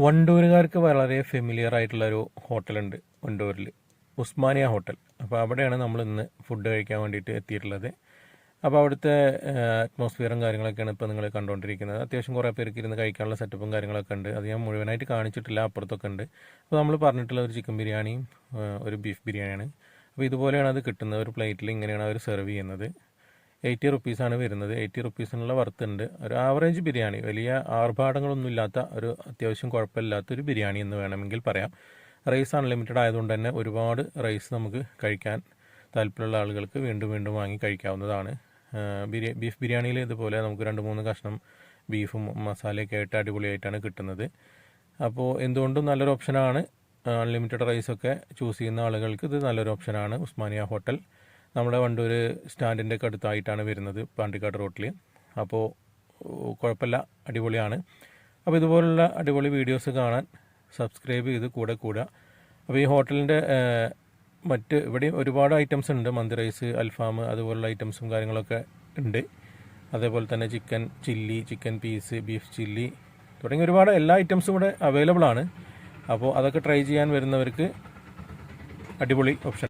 വണ്ടൂരുകാർക്ക് വളരെ ഫെമിലിയർ ആയിട്ടുള്ള ഒരു ഹോട്ടലുണ്ട് വണ്ടൂരിൽ ഉസ്മാനിയ ഹോട്ടൽ. അപ്പോൾ അവിടെയാണ് നമ്മൾ ഇന്ന് ഫുഡ് കഴിക്കാൻ വേണ്ടിയിട്ട് എത്തിയിട്ടുള്ളത്. അപ്പോൾ അവിടുത്തെ അറ്റ്മോസ്ഫിയറും കാര്യങ്ങളൊക്കെയാണ് ഇപ്പോൾ നിങ്ങൾ കണ്ടുകൊണ്ടിരിക്കുന്നത് അത്യാവശ്യം കുറേ പേർക്ക് ഇരുന്ന് കഴിക്കാനുള്ള സെറ്റപ്പും കാര്യങ്ങളൊക്കെ ഉണ്ട്. അത് ഞാൻ മുഴുവനായിട്ട് കാണിച്ചിട്ടില്ല അപ്പുറത്തൊക്കെ ഉണ്ട്. അപ്പോൾ നമ്മൾ പറഞ്ഞിട്ടുള്ള ഒരു ചിക്കൻ ബിരിയാണിയും ഒരു ബീഫ് ബിരിയാണിയാണ്. അപ്പോൾ ഇതുപോലെയാണ് അത് കിട്ടുന്നത്. ഒരു പ്ലേറ്റിൽ ഇങ്ങനെയാണ് അവർ സെർവ് ചെയ്യുന്നത്. എയ്റ്റി റുപ്പീസാണ് വരുന്നത്. എയ്റ്റി റുപ്പീസിനുള്ള വർത്ത് ഉണ്ട് ഒരു ആവറേജ് ബിരിയാണി. വലിയ ആർഭാടങ്ങളൊന്നും ഇല്ലാത്ത ഒരു അത്യാവശ്യം കുഴപ്പമില്ലാത്ത ഒരു ബിരിയാണി എന്ന് വേണമെങ്കിൽ പറയാം. റൈസ് അൺലിമിറ്റഡ് ആയതുകൊണ്ട് തന്നെ ഒരുപാട് റൈസ് നമുക്ക് കഴിക്കാൻ താല്പര്യമുള്ള ആളുകൾക്ക് വീണ്ടും വീണ്ടും വാങ്ങി കഴിക്കാവുന്നതാണ്. ബിരിയാ ബീഫ് ബിരിയാണിയിൽ ഇതുപോലെ നമുക്ക് രണ്ട് മൂന്ന് കഷ്ണം ബീഫും മസാലയൊക്കെ ആയിട്ട് അടിപൊളിയായിട്ടാണ് കിട്ടുന്നത്. അപ്പോൾ എന്തുകൊണ്ടും നല്ലൊരു ഓപ്ഷനാണ് അൺലിമിറ്റഡ് റൈസൊക്കെ ചൂസ് ചെയ്യുന്ന ആളുകൾക്ക് ഇത് നല്ലൊരു ഓപ്ഷനാണ് ഉസ്മാനിയ ഹോട്ടൽ നമ്മുടെ വണ്ടൂർ സ്റ്റാൻഡിന്റെ ഒക്കെ അടുത്തായിട്ടാണ് വരുന്നത് പാണ്ടിക്കാട് റോട്ടിൽ അപ്പോൾ കുഴപ്പമില്ല. അടിപൊളിയാണ്. അപ്പോൾ ഇതുപോലുള്ള അടിപൊളി വീഡിയോസ് കാണാൻ സബ്സ്ക്രൈബ് ചെയ്ത് കൂടെ കൂടുക. അപ്പോൾ ഈ ഹോട്ടലിന്റെ മറ്റ് ഇവിടെ ഒരുപാട് ഐറ്റംസ് ഉണ്ട്. മന്തി റൈസ് അൽഫാം അതുപോലുള്ള ഐറ്റംസും കാര്യങ്ങളൊക്കെ ഉണ്ട്. അതേപോലെ തന്നെ chicken chilli chicken piece beef chilli തുടങ്ങി ഒരുപാട് എല്ലാ ഐറ്റംസും ഇവിടെ അവൈലബിൾ ആണ്. അപ്പോൾ അതൊക്കെ ട്രൈ ചെയ്യാൻ വരുന്നവർക്ക് അടിപൊളി ഓപ്ഷൻ